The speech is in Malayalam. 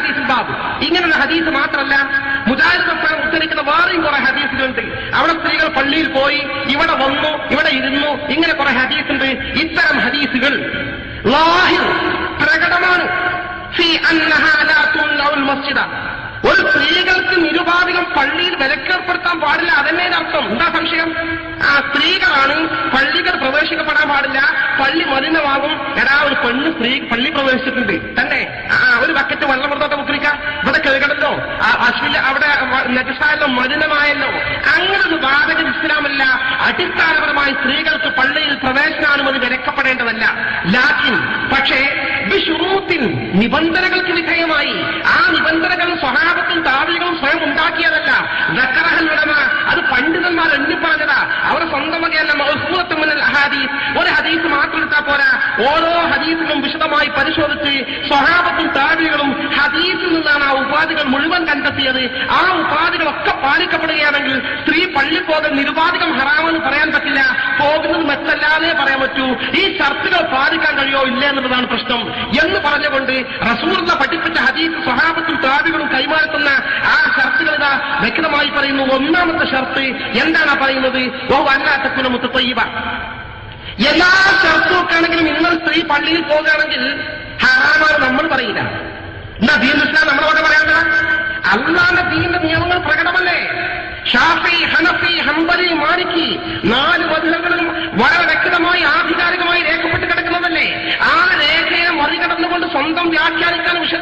ഹദീസ് ബാബു ഇങ്ങനെയുള്ള ഹദീസ് മാത്രമല്ല മുജാഹിദ് പ്രസ്ഥാനം ഉദ്ധരിക്കുന്ന വേറെയും കുറെ ഹദീസുകളുണ്ട്. അവിടെ സ്ത്രീകൾ പള്ളിയിൽ പോയി ഇവിടെ വന്നു ഇവിടെ ഇരുന്നു ഇങ്ങനെ കുറെ ഹദീസുണ്ട്. ഇത്തരം ഹദീസുകൾ പ്രകടമാണ്. ഒരു സ്ത്രീകൾക്ക് നിരുപാധികം പള്ളിയിൽ വിലക്കേർപ്പെടുത്താൻ പാടില്ല അതന്നെ അർത്ഥം. എന്താ സംശയം? ആ സ്ത്രീകളാണ് പള്ളികൾ പ്രവേശിക്കപ്പെടാൻ പാടില്ല പള്ളി മലിനമാകും. എടാ ഒരു പെണ്ണ് സ്ത്രീ പള്ളി പ്രവേശിച്ചിട്ടുണ്ട്. തന്നെ ആ ആ അവിടെ നജസായല്ലോ മലിനമായല്ലോ. അങ്ങനൊരു ബാധക ഇസ്ലാമല്ല. അടിസ്ഥാനപരമായി സ്ത്രീകൾക്ക് പള്ളിയിൽ പ്രവേശനാനുമതി വിലക്കപ്പെടേണ്ടതല്ല. ലാറ്റിൻ പക്ഷേ ബിഷുറൂത്തിൻ നിബന്ധനകൾക്ക് വിധേയമായി. ആ നിബന്ധനകൾ സ്വഭാവത്തും താവികളും സ്വയം ഉണ്ടാക്കിയതല്ല. നക്കറഹലുടമ അത് പണ്ഡിതന്മാർ എണ്ണിപ്പറഞ്ഞതാ അവർ സ്വന്തം വകയല്ല മഹസൂറത്തുമിന്നൽ ഹദീസ് ഒരു ഹദീസ് മാത്രം എടുത്താൽ പോരാ. ഓരോ ഹദീസിനും വിശദമായി പരിശോധിച്ച് സ്വഹാബത്തും മുഴുവൻ കണ്ടെത്തിയത് ആ ഉപാധികളൊക്കെ പാലിക്കപ്പെടുകയാണെങ്കിൽ സ്ത്രീ പള്ളി പോകൽ നിരുപാധികം ഹറാമെന്ന് പറയാൻ പറ്റില്ല. പോകുന്നത് മെച്ചല്ലാതെ പറയാൻ പറ്റൂ. ഈ ഷർത്തുകൾ പാലിക്കാൻ കഴിയോ ഇല്ല എന്നുള്ളതാണ് പ്രശ്നം. എന്ന് പറഞ്ഞുകൊണ്ട് റസൂറിനെ പഠിപ്പിച്ച ഹദീസ് സ്വഹാബത്തും താപികളും കൈമാറുന്ന ആ ഷർത്തുകൾ ഇതാ വ്യക്തമായി പറയുന്നു. ഒന്നാമത്തെ ഷർത്ത് എന്താണ് പറയുന്നത്? ഓ വല്ലാത്തക്കുന മുത്തയ്യവ എല്ലാ ഷർത്തും ആണെങ്കിലും നിങ്ങൾ സ്ത്രീ പള്ളിയിൽ പോകുകയാണെങ്കിൽ ഹറാമാണ് നമ്മൾ പറയില്ല. എന്നാ പറയാണ്ട അള്ളാന്റെ ദീന്റെ നിയമങ്ങൾ പ്രകടമല്ലേ? ഷാഫി ഹനഫി ഹംബലി മാലിക്കി നാല് മധുരങ്ങളും വളരെ വ്യക്തമായി ആധികാരികമായി രേഖപ്പെട്ട് കിടക്കുന്നതല്ലേ? ആ രേഖയെ മറികടന്നുകൊണ്ട് സ്വന്തം വ്യാഖ്യാനിക്കാൻ വിശദീകരിക്കാൻ